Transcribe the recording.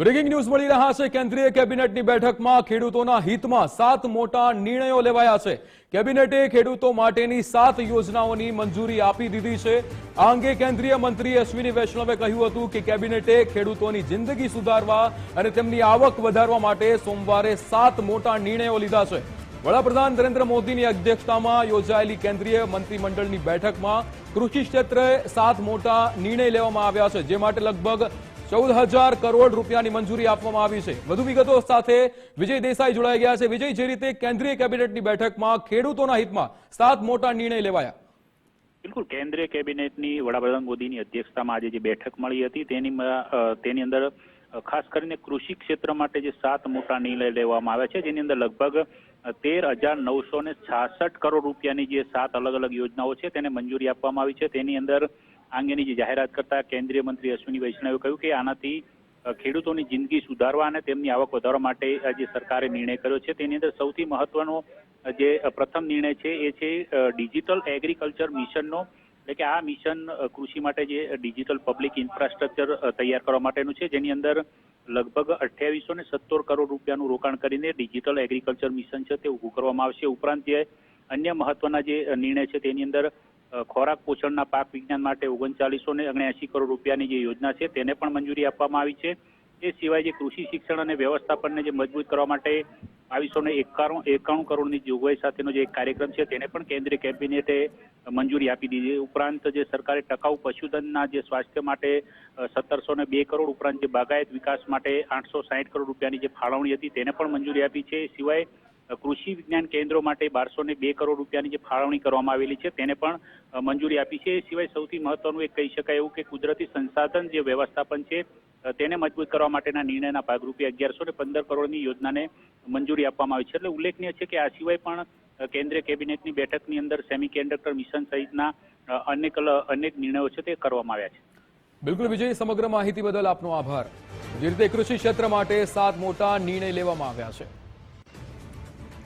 Breaking news મળી રહ્યા છે. કેન્દ્રીય કેબિનેટની બેઠકમાં ખેડૂતોના હિતમાં સાત મોટા નિર્ણયો લેવાયા છે. કેબિનેટે ખેડૂતો માટેની સાત યોજનાઓની મંજૂરી આપી દીધી છે. આ અંગે કેન્દ્રીય મંત્રી અશ્વિની વૈષ્ણવે કહ્યું હતું કે કેબિનેટે ખેડૂતોની જિંદગી સુધારવા અને તેમની આવક વધારવા માટે સોમવારે સાત મોટા નિર્ણયો લીધા છે. વડાપ્રધાન નરેન્દ્ર મોદીની અધ્યક્ષતામાં યોજાયેલી કેન્દ્રીય મંત્રીમંડળની બેઠકમાં કૃષિ ક્ષેત્રે સાત મોટા નિર્ણય લેવામાં આવ્યા છે. જે માટે લગભગ ચૌદ હજાર કરોડ રૂપિયાની મંજૂરી આપવામાં આવી છે. વધુ વિગતો સાથે વિજય દેસાઈ જોડાઈ ગયા છે. વિજય, જે રીતે કેન્દ્રીય કેબિનેટની બેઠકમાં ખેડૂતોના હિતમાં સાત મોટા નિર્ણય લેવાયા. બિલકુલ, કેન્દ્રીય કેબિનેટની વડાપ્રધાન મોદીની અધ્યક્ષતામાં આજે જે બેઠક મળી હતી, તેની તેની અંદર ખાસ કરીને કૃષિ ક્ષેત્ર માટે જે સાત મોટા નિર્ણય લેવામાં આવ્યા છે, જેની અંદર લગભગ તેર હજાર નવસો ને છાસઠ કરોડ રૂપિયાની જે સાત અલગ અલગ યોજનાઓ છે, તેને મંજૂરી આપવામાં આવી છે. તેની અંદર આ અંગેની જે જાહેરાત કરતા કેન્દ્રીય મંત્રી અશ્વિની વૈષ્ણવે કહ્યું કે આનાથી ખેડૂતોની જિંદગી સુધારવા અને તેમની આવક વધારવા માટે જે સરકારે નિર્ણય કર્યો છે, તેની અંદર સૌથી મહત્વનો જે પ્રથમ નિર્ણય છે એ છે ડિજિટલ એગ્રીકલ્ચર મિશનનો. એટલે કે આ મિશન કૃષિ માટે જે ડિજિટલ પબ્લિક ઇન્ફ્રાસ્ટ્રક્ચર તૈયાર કરવા માટેનું છે. જેની અંદર લગભગ અઠ્યાવીસો ને સત્તર કરોડ રૂપિયાનું રોકાણ કરીને ડિજિટલ એગ્રીકલ્ચર મિશન છે તે ઊભું કરવામાં આવશે. ઉપરાંત જે અન્ય મહત્વના જે નિર્ણય છે તેની અંદર ખોરાક પોષણના પાક વિજ્ઞાન માટે ઓગણચાલીસો ને ઓગણએંશી કરોડ રૂપિયાની જે યોજના છે, તેને પણ મંજૂરી આપવામાં આવી છે. એ સિવાય જે કૃષિ શિક્ષણ અને વ્યવસ્થાપનને જે મજબૂત કરવા માટે બાવીસો ને એકાણું એકાણું કરોડની જોગવાઈ સાથેનો જે એક કાર્યક્રમ છે, તેને પણ કેન્દ્રીય કેબિનેટે મંજૂરી આપી દીધી. ઉપરાંત જે સરકારે ટકાઉ પશુધનના જે સ્વાસ્થ્ય માટે સત્તરસો ને બે કરોડ ઉપરાંત જે બાગાયત વિકાસ માટે આઠસો સાહીઠ કરોડ રૂપિયાની જે ફાળવણી હતી, તેને પણ મંજૂરી આપી છે. સિવાય કૃષિ વિજ્ઞાન કેન્દ્રો માટે બારસો ને બે કરોડ રૂપિયાની જે ફાળવણી કરવામાં આવેલી છે, તેને પણ મંજૂરી આપી છે. એ સિવાય સૌથી મહત્વનું એક કહી શકાય એવું કે કુદરતી સંસાધન જે વ્યવસ્થાપન છે તેને મજબૂત કરવા માટેના નિર્ણયના ભાગરૂપે અગિયારસો ને પંદર કરોડની યોજનાને મંજૂરી આપવામાં આવી છે. એટલે ઉલ્લેખનીય છે કે આ સિવાય પણ કેન્દ્રીય કેબિનેટની બેઠકની અંદર સેમી કન્ડક્ટર મિશન સહિતના અનેક અનેક નિર્ણયો છે તે કરવામાં આવ્યા છે. બિલકુલ, વિજય, સમગ્ર માહિતી બદલ આપનો આભાર. જે રીતે કૃષિ ક્ષેત્ર માટે સાત મોટા નિર્ણય લેવામાં આવ્યા છે.